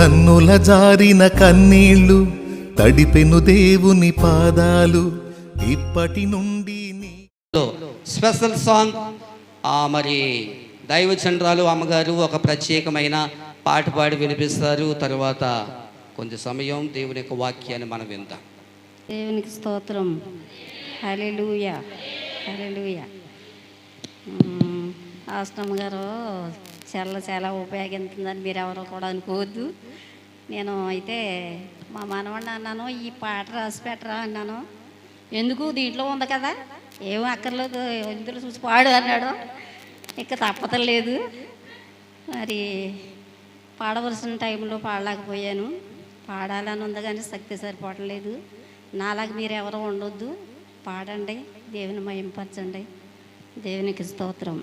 కన్నుల జారిన కన్నీళ్ళు తడిపెను దేవుని పాదాలు. ఇప్పటి నుండి స్పెషల్ సాంగ్. ఆ, మరి దైవచంద్రాలు అమ్మగారు ఒక ప్రత్యేకమైన పాట పాడి వినిపిస్తారు. తర్వాత కొంచెం సమయం దేవుని యొక్క వాక్యాన్ని మనం విందాం. దేవునికి స్తోత్రం. హల్లెలూయ. హల్లెలూయ. ఆశ్రమ గారు చాలా చాలా ఉపయోగించిందని మీరు ఎవరు కూడా అనుకోవద్దు. నేను అయితే మా మనవాడిని అన్నాను ఈ పాట రాసి పెట్టరా అన్నాను. ఎందుకు? దీంట్లో ఉంది కదా. ఏమీ అక్కర్లేదు ఇందులో చూసి పాడు అన్నాడు. ఇక తప్పతలేదు మరి పాడవలసిన టైంలో పాడలేకపోయాను. పాడాలని ఉంది కానీ శక్తి సరిపోవట్లేదు. నాలాగా మీరు ఎవరు ఉండొద్దు. పాడండి దేవుని మయంపరచండి దేవునికి స్తోత్రం.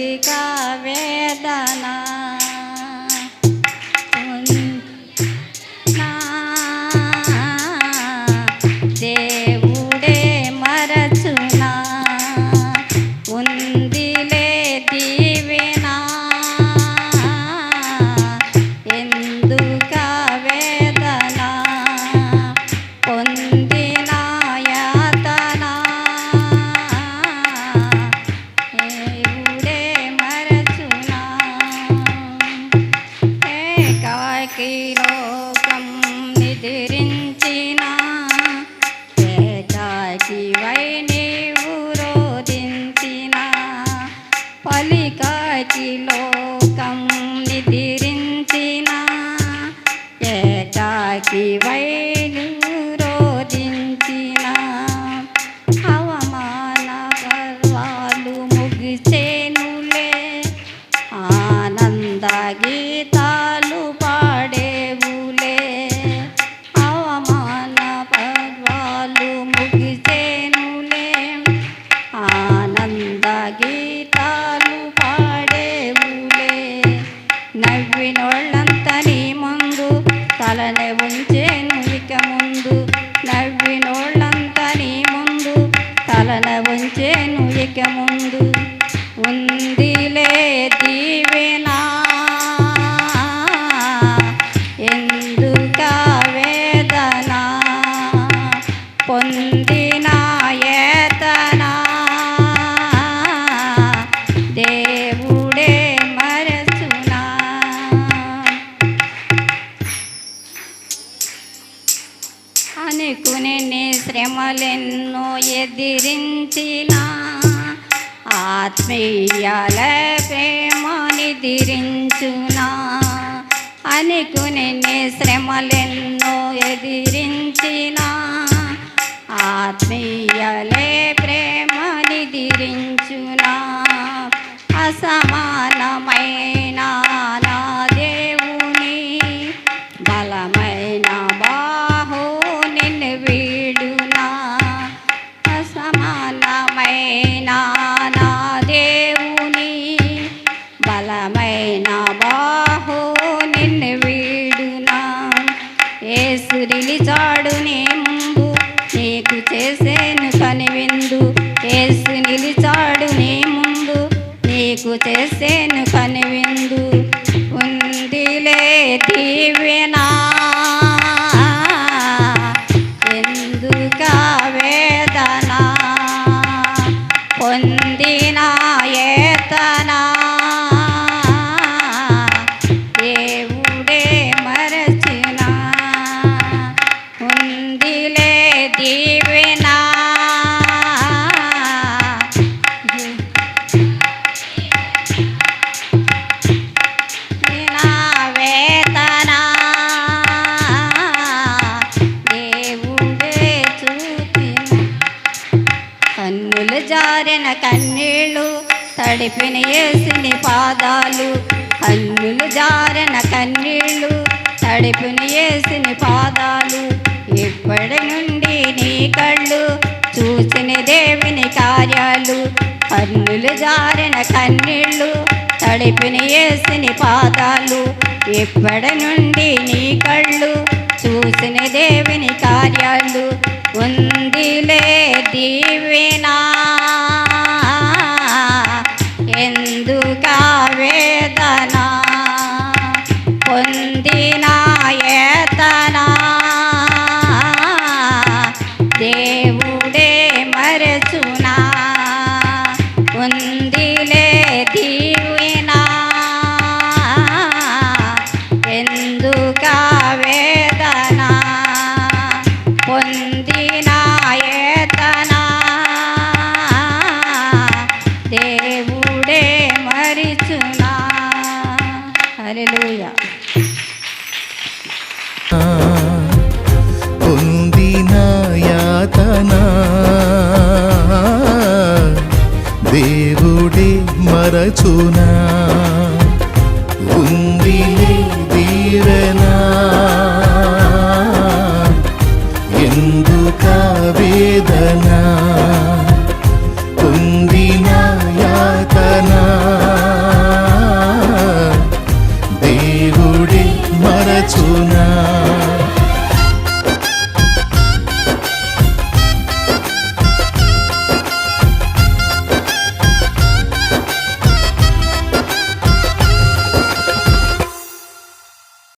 ఎందుక లోకం నిదిరించిన ఏకాకి వైలు నీవు రోధించిన అవమాన పర్వాలు ముగిసేనులే ఆనంద గీత తలనే ఉంచేను ఇక ముందు నవ్వినోళ్ళంతా నీ ముందు తలన ఉంచేను ఇక ముందు ఆపదలెన్నో ఎదిరించిన ఆత్మీయాల ప్రేమనిదిరించునా అనుకుని శ్రమలెన్నో ఎదిరించిన. ఆత్మీయలే ప్రేమనిదిరించు కన్నీళ్ళు తడిపిన ఏసుని పాదాలు కన్నులు జారన కన్నీళ్ళు తడిపిన ఏసుని పాదాలు. ఇప్పటి నుండి నీ కళ్ళు చూసిన దేవుని కార్యాలు కన్నులు జారిన కన్నీళ్ళు తడిపిన ఏసుని పాదాలు. ఇప్పటి నుండి నీ కళ్ళు అంచున ఉంది దీరనా ఎందుక వేదనా? పొందిన యాతన? దేవుడి మరచునా?